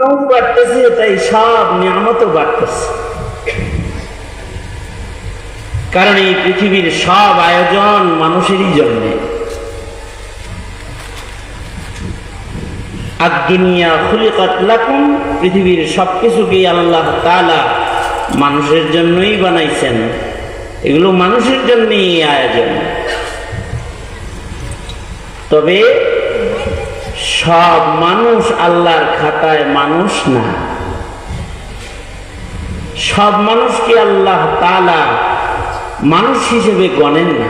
মানুষ বাড়তেছে, তাই সব নিয়ামতও বাড়তেছে। কারণ এই পৃথিবীর সব আয়োজন মানুষেরই জন্যে। আর দুনিয়া খুলিকাত লাকুম, পৃথিবীর সব কিছুকেই আল্লাহ তালা মানুষের জন্যই বানাইছেন। এগুলো মানুষের জন্যই আয়োজন। তবে সব মানুষ আল্লাহর খাতায় মানুষ না। সব মানুষকে আল্লাহ তালা মানুষ হিসেবে গণেন না?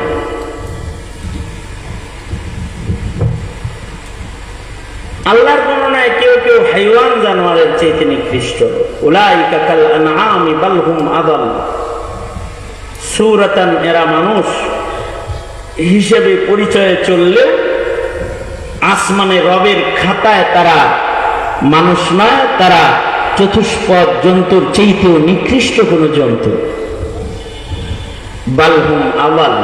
আল্লাহর গণনায় কেউ কেউ হাইওয়ান জানোয়ারের চেয়ে নিকৃষ্ট উলাই কাকাল আনআমি বালহুম আদাল। সুরাতান এরা মানুষ হিসেবে পরিচয়ে চললেও আসমানে রবের খাতায় তারা মানুষ নয়, তারা চতুষ্পদ জন্তুর চেয়েতেও নিকৃষ্ট কোনো জন্তু। বালহুম আওয়াল।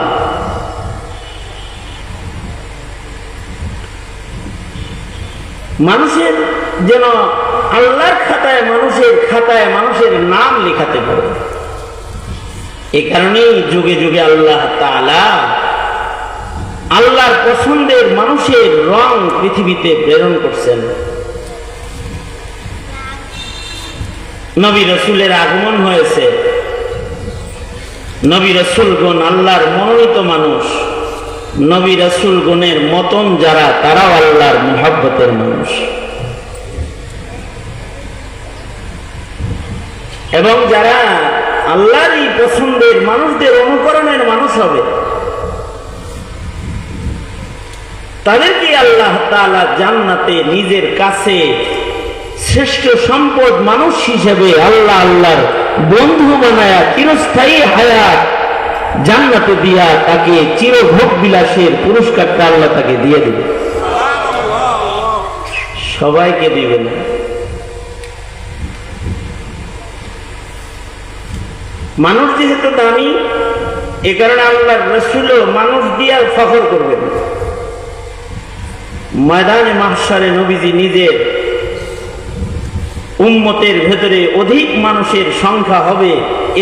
মানুষের যেন আল্লাহর খাতায়, মানুষের খাতায়, মানুষের নাম লেখাতে পারে। এ কারণেই যুগে যুগে আল্লাহ তাআলা আল্লাহর পছন্দের মানুষের রং পৃথিবীতে প্রেরণ করছেন। নবী রসুলের আগমন হয়েছে। নবী রসুলগণ আল্লাহর মনোনীত মানুষ। নবী রসুলগণের মতন যারা, তারাও আল্লাহর মোহাব্বতের মানুষ। এবং যারা আল্লাহরই পছন্দের মানুষদের অনুকরণের মানুষ হবে তাদেরকে আল্লাহ তাআলা জান্নাতে নিজের কাছে শ্রেষ্ঠ সম্পদ মানুষ হিসেবে আল্লাহ আল্লাহর বন্ধু বানায়া চিরস্থায়ী হায়াত জান্নাতে দিয়া তাকে চিরভোগ বিলাসের পুরস্কারটা আল্লাহ তাকে দিয়ে দিবে। সবাইকে দিবে না। মানুষ যেহেতু দামি, এ কারণে আল্লাহ রসুলও মানুষ দিয়া ফখর করবেন ময়দানে মাহসারে নবীজি নিজের উম্মতের ভেতরে অধিক মানুষের সংখ্যা হবে,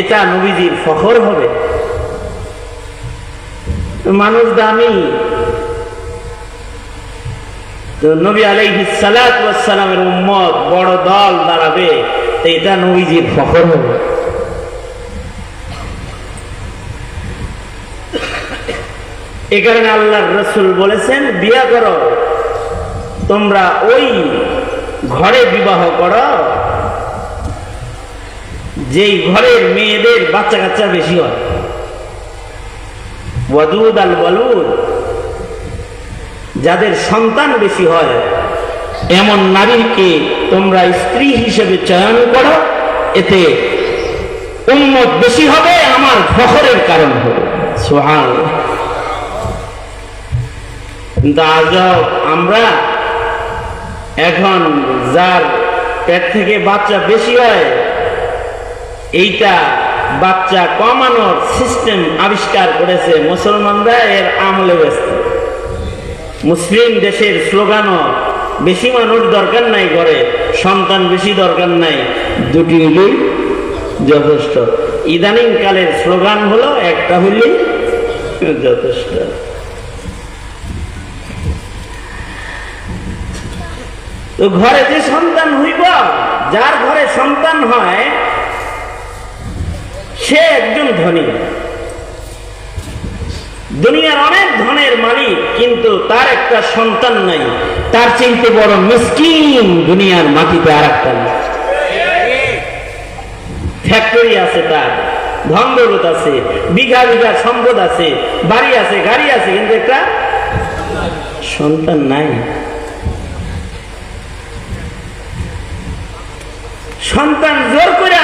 এটা নবীজির ফখর হবে। মানুষ দামি। তো নবী আলাইহি সালামের উম্মত বড় দল দাঁড়াবে এটা নবীজির ফখর হবে। এ কারণে আল্লাহর রসুল বলেছেন, বিয়া করো। তোমরা ওই ঘরে বিবাহ করো। যেই ঘরের মেয়েদের বাচ্চা কাচ্চা বেশি হয়। ওয়াদুদ আল ওয়ালুদ, যাদের সন্তান বেশি হয়, এমন নারীকে তোমরা স্ত্রী হিসেবে চয়ন করো, এতে উন্মত বেশি হবে, আমার ফখরের কারণ হবে। সোহান কিন্তু আজও আমরা এখন যার পেট থেকে বাচ্চা বেশি হয়, এইটা বাচ্চা কমানোর সিস্টেম আবিষ্কার করেছে মুসলমানরা এর আমলে ব্যস্ত। মুসলিম দেশের স্লোগানও বেশি মানুষ দরকার নাই করে, সন্তান বেশি দরকার নাই। দুটি হলেই যথেষ্ট। ইদানিং কালের স্লোগান হলো, একটা হলেই যথেষ্ট। তো ঘরে যে সন্তান হইব, যার ঘরে সন্তান হয়, সে একজন ধনী। দুনিয়ার অনেক ধনের মালিক, কিন্তু তার একটা সন্তান নাই। তার চিনতে বড় মিসকিন দুনিয়ার মাটিতে আর একটা ফ্যাক্টরি আছে তার ধন দৌলত আছে, বিঘা বিঘা সম্পদ আছে, বাড়ি আছে, গাড়ি আছে, কিন্তু একটা সন্তান নাই। সন্তান জোর করে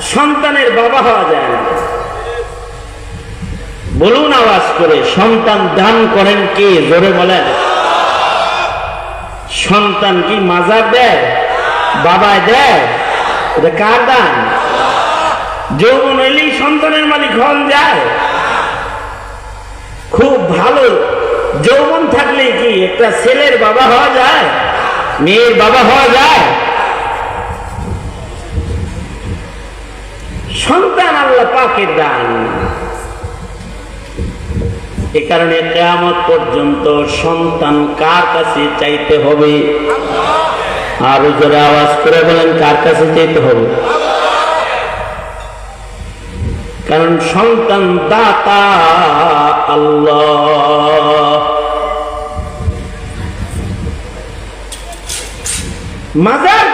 সন্তানের বাবা হওয়া যায় না। বলুন আওয়াজ করে, সন্তান দান করেন কে? জোরে বলেন। সন্তান কি মাজার দেয়? বাবায় দেয়? কার দান? যৌবন এলেই সন্তানের মালিক হন যায়। খুব ভালো যৌবন থাকলে কি একটা ছেলের বাবা হওয়া যায়? মেয়ের বাবা হওয়া যায়? মোবারকের দান। এ কারণে কেয়ামত পর্যন্ত সন্তান কার কাছে চাইতে হবে? আর জোরে আওয়াজ করে বলেন, কার কাছে চাইতে হবে? কারণ সন্তান দাতা আল্লাহ। মাজার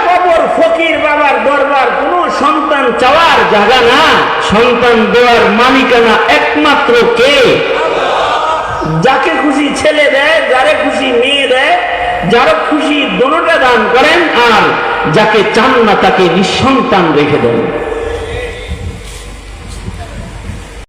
ফকির বাবার দরবার কোন সন্তান চাওয়ার জায়গা না। সন্তান দেওয়ার মালিকানা একমাত্র কে? যাকে খুশি ছেলে দেয়, যারে খুশি মেয়ে দেয়, যার খুশি দোনোটা দান করেন আর যাকে চান না তাকে নিঃসন্তান রেখে দেন।